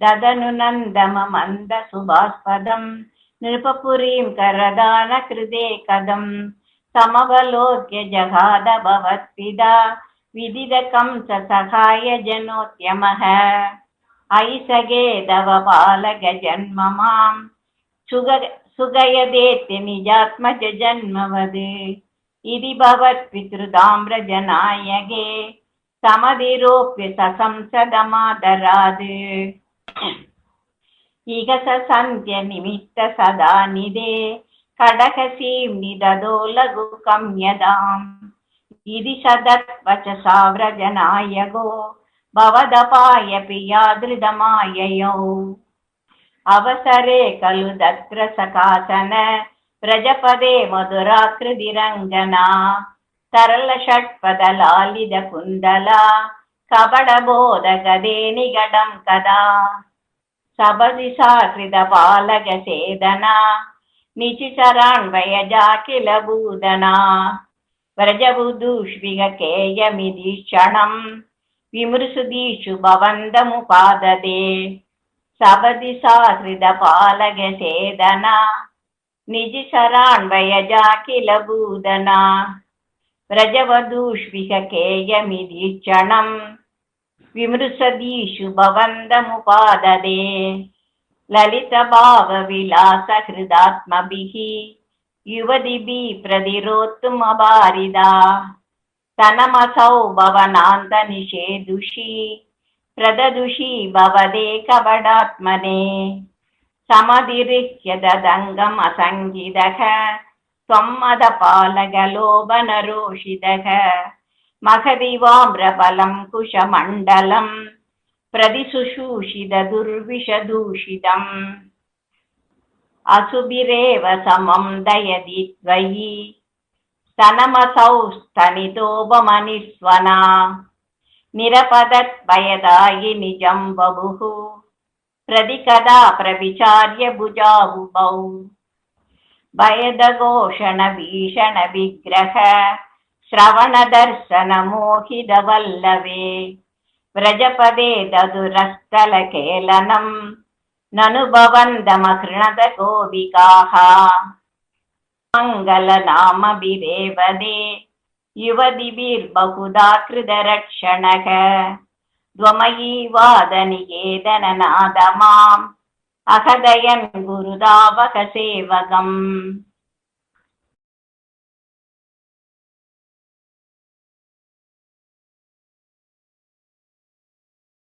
ददनुनन्दममन्द सुभास्पदं नृपपुरीं करदानकृते कदम् समवलोक्य जगाद भवत्पिदा विदिदकं सहाय जनोद्यमः जनोत्यमः। अयषगे धालजन्म मां सुग सुगयदेत्य निजात्मज इति भवत्पितृताम्रजनायगे समधिरोप्य ससंसदमादराद्। ససంసదమాదరాద్ ఇగ సంధ్య నిమిత్త సదా నిదే కడకసీం నిదదో లఘు కమ్యదాం ఇది సదత్వచ సావ్రజనాయగో భవదపాయ పియాదృదమాయయౌ అవసరే ఖలు దత్ర సకాసన ప్రజపదే మధురాకృతిరంగనా తరళ షట్పద లాలిద కుందలా కబడ నిగడం కదా. సబది సాకృత పాలగ సేదన నిచిచరాన్వయ జాకిల బూదనా వ్రజబుదూష్విగ కేయమిది క్షణం విమృసుదీషు భవందము పాదదే సబది సాకృత పాలక సేదన నిజి శరాన్వయ జాకిల బూదనా వ్రజవదూష్విక కేయమిది క్షణం विमृशदीषु भवन्दमुपाददे ललितभावविलासहृदात्मभिः युवदिभिः प्रतिरोद्धुमबारिधा तनमसौ भवनान्दनिषे दुषी प्रददुषी भवदे कवडात्मने समधिरिह्य ददङ्गमसङ्गिदः त्वं मदपालगलोभनरोषिदः భవదే కబడాత్మనే సమధిరిహ్య దదంగం అసంగిదః త్వమ్మద పాలగలోభనరోషిదః మఖదివామ్రబలం కుశమండలం ప్రదిశుషూషిద దుర్విషదూషితం అసుభిరేవ సమం దయది త్వయి స్తనమసౌ श्रवणदर्शनमोहिदवल्लवे व्रजपदे ददुरस्थलकेलनम् ननुभवन्दमकृणदगोपिकाः मङ्गलनामभिरेवदे युवदिभिर्बहुधा कृतरक्षणः द्वमयीवादनिकेतननाद माम् अहदयन् गुरुदावकसेवकम्